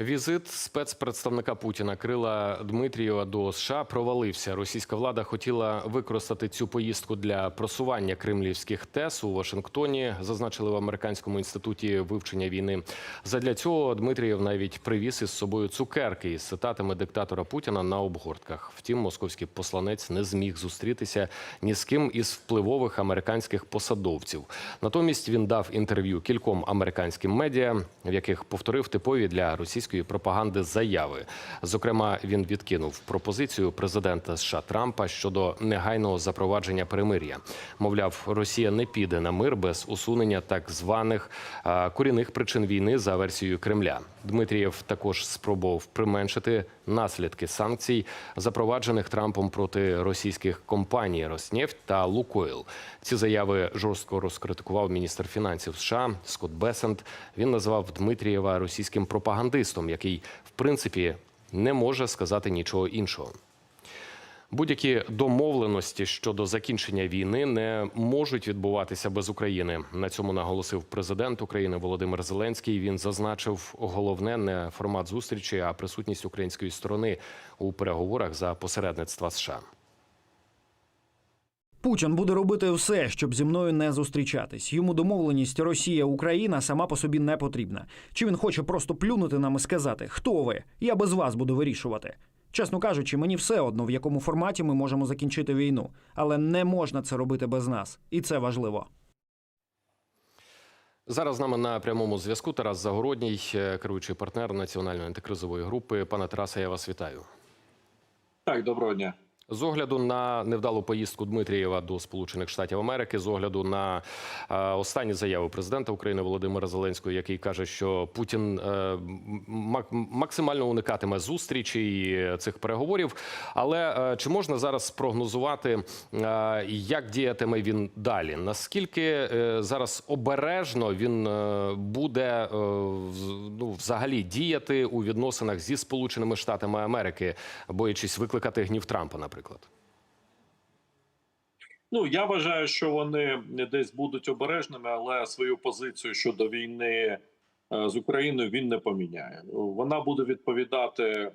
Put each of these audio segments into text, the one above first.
Візит спецпредставника Путіна Крила Дмитрієва до США провалився. Російська влада хотіла використати цю поїздку для просування кремлівських тез у Вашингтоні. Зазначили в американському інституті вивчення війни. Задля цього Дмитрієв навіть привіз із собою цукерки із цитатами диктатора Путіна на обгортках. Втім, московський посланець не зміг зустрітися ні з ким із впливових американських посадовців. Натомість він дав інтерв'ю кільком американським медіа, в яких повторив типові для російської пропаганди заяви. Зокрема, він відкинув пропозицію президента США Трампа щодо негайного запровадження перемир'я. Мовляв, Росія не піде на мир без усунення так званих а, корінних причин війни за версією Кремля. Дмитрієв також спробував применшити наслідки санкцій, запроваджених Трампом проти російських компаній Роснефть та Лукойл. Ці заяви жорстко розкритикував міністр фінансів США Скотт Бесент. Він назвав Дмитрієва російським пропагандистом, який в принципі не може сказати нічого іншого. Будь-які домовленості щодо закінчення війни не можуть відбуватися без України. На цьому наголосив президент України Володимир Зеленський. Він зазначив, головне не формат зустрічі, а присутність української сторони у переговорах за посередництва США. Путін буде робити все, щоб зі мною не зустрічатись. Йому домовленість Росія Україна сама по собі не потрібна. Чи він хоче просто плюнути нам і сказати, хто ви? Я без вас буду вирішувати. Чесно кажучи, мені все одно, в якому форматі ми можемо закінчити війну, але не можна це робити без нас, і це важливо. Зараз з нами на прямому зв'язку Тарас Загородній, е, керуючий партнер національної антикризової групи. Пане Тарасе, я вас вітаю. Так, доброго дня. З огляду на невдалу поїздку Дмитрієва до Сполучених Штатів Америки, з огляду на е, останні заяви президента України Володимира Зеленського, який каже, що Путін е, мак- максимально уникатиме зустрічі цих переговорів. Але е, чи можна зараз спрогнозувати, як діятиме він далі? Наскільки зараз обережно він буде ну, взагалі діяти у відносинах зі Сполученими Штатами Америки, боячись викликати гнів Трампа, наприклад? Ну я вважаю, що вони десь будуть обережними, але свою позицію щодо війни е, з Україною він не поміняє. Вона буде відповідати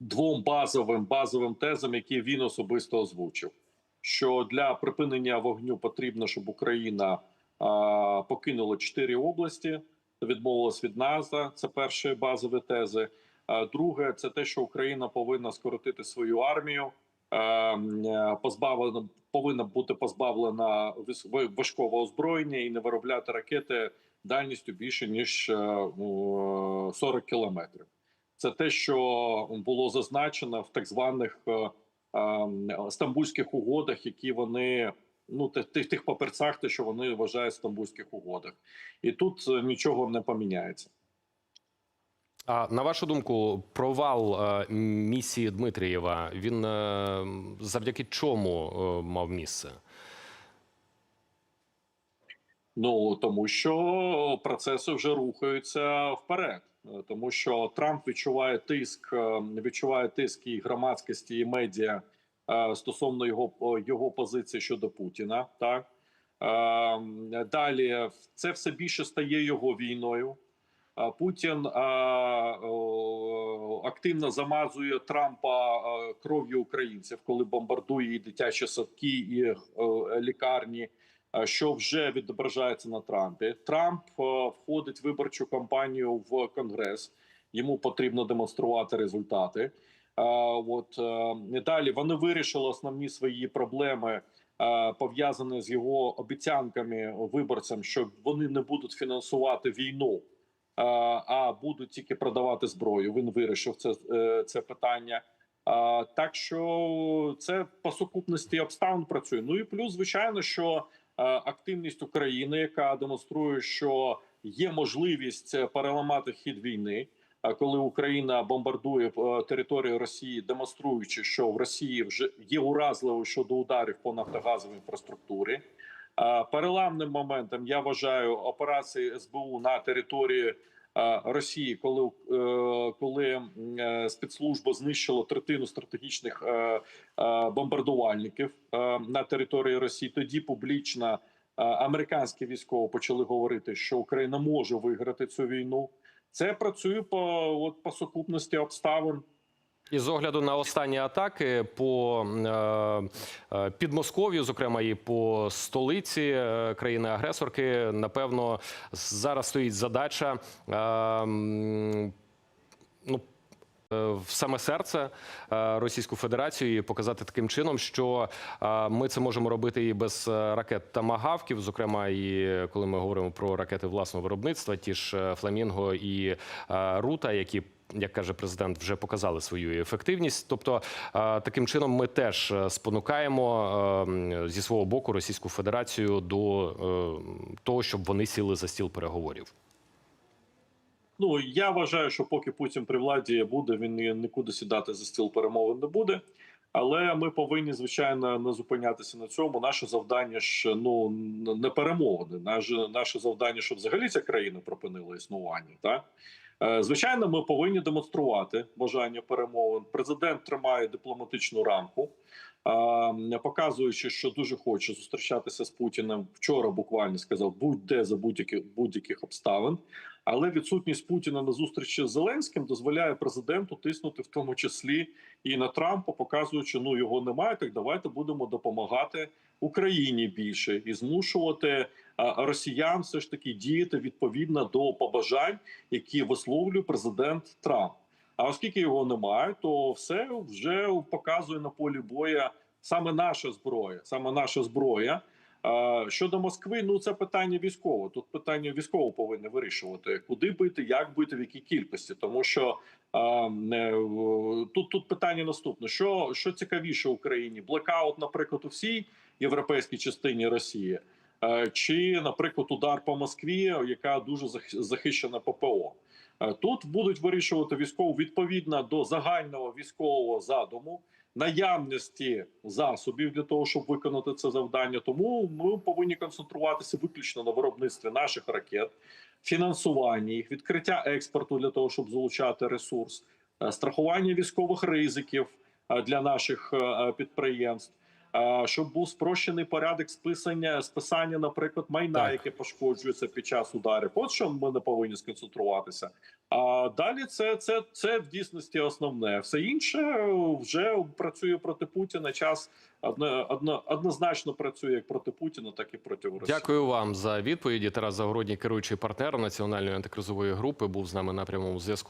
двом базовим базовим тезам, які він особисто озвучив. Що для припинення вогню потрібно, щоб Україна а, покинула чотири області, відмовилась від НАЗа. Це перші базові тези. А друге, це те, що Україна повинна скоротити свою армію. е, позбавлена повинна бути позбавлена важкого озброєння і не виробляти ракети дальністю більше ніж е, ну, 40 кілометрів. Це те, що було зазначено в так званих е, е, стамбульських угодах, які вони ну тих, тих, паперцях, те, що вони вважають стамбульських угодах, і тут е, нічого не поміняється. А на вашу думку, провал е, місії Дмитрієва він е, завдяки чому е, мав місце? Ну тому що процеси вже рухаються вперед, тому що Трамп відчуває тиск, відчуває тиск і громадськості і медіа стосовно його його позиції щодо Путіна. Так далі це все більше стає його війною. Путін активно замазує Трампа кров'ю українців, коли бомбардує і дитячі садки і лікарні що вже відображається на Трампі. Трамп входить в виборчу кампанію в Конгрес. Йому потрібно демонструвати результати. От е, далі вони вирішили основні свої проблеми. Пов'язані з його обіцянками виборцям, що вони не будуть фінансувати війну, а будуть тільки продавати зброю. Він вирішив це, е, це питання. Так що це по сукупності обставин працює. Ну і плюс, звичайно, що е, активність України, яка демонструє, що є можливість е, переламати хід війни. Коли Україна бомбардує територію Росії, демонструючи, що в Росії вже є уразливо щодо ударів по нафтогазовій інфраструктурі. Переламним моментом я вважаю операції СБУ на території Росії, коли е, коли е, спецслужба знищила третину стратегічних е, бомбардувальників на території Росії, тоді публічно американські військові почали говорити, що Україна може виграти цю війну. Це працює по от по сукупності обставин. І з огляду на останні атаки по е, е, Підмосков'ю, зокрема і по столиці е, країни-агресорки, напевно, зараз стоїть задача. Ну, в саме серце Російську Федерацію і показати таким чином, що ми це можемо робити і без ракет та магавків, зокрема, і коли ми говоримо про ракети власного виробництва, ті ж Фламінго і Рута, які як каже президент, вже показали свою ефективність. Тобто, е, таким чином, ми теж е, спонукаємо е, зі свого боку Російську Федерацію до того, щоб вони сіли за стіл переговорів. Ну я вважаю, що поки Путін при владі буде, він нікуди сідати за стіл перемовин не буде. Але ми повинні звичайно не зупинятися на цьому. Наше завдання ж ну не перемовини. Наше наше завдання, щоб взагалі ця країна припинила існування. Так звичайно, ми повинні демонструвати бажання перемовин. Президент тримає дипломатичну рамку, е, показуючи, що дуже хоче зустрічатися з Путіним. Вчора буквально сказав будь-де за будь-яких будь-яких обставин. Але відсутність Путіна на зустрічі з Зеленським дозволяє президенту тиснути в тому числі і на Трампа, показуючи, ну його немає. Так давайте будемо допомагати Україні більше і змушувати росіян все ж таки діяти відповідно до побажань, які висловлює президент Трамп. А оскільки його немає, то все вже показує на полі боя саме наша зброя, саме наша зброя. Щодо Москви, ну це питання військове. Тут питання військово повинні вирішувати, куди бити, як бити, в якій кількості. Тому що в- тут, тут питання наступне: що, що цікавіше Україні? Блекаут, наприклад, у всій європейській частині Росії, Е, чи, наприклад, удар по Москві, яка дуже зах- захищена ППО. Е, Тут будуть вирішувати військово відповідно до загального військового задуму, наявності засобів для того, щоб виконати це завдання. Тому ми повинні концентруватися виключно на виробництві наших ракет, фінансуванні їх, відкриття експорту для того, щоб залучати ресурс, е, страхування військових ризиків е, для наших е, підприємств. Щоб був спрощений порядок списання списання, наприклад, майна, Так. яке пошкоджується під час ударів. От що ми не повинні сконцентруватися. А далі це, це, це в дійсності основне. Все інше вже працює проти Путіна. Час одно, одно, однозначно працює як проти Путіна, так і проти Росії. Дякую вам за відповіді. Тарас Загородній, керуючий партнер національної антикризової групи, був з нами на прямому зв'язку.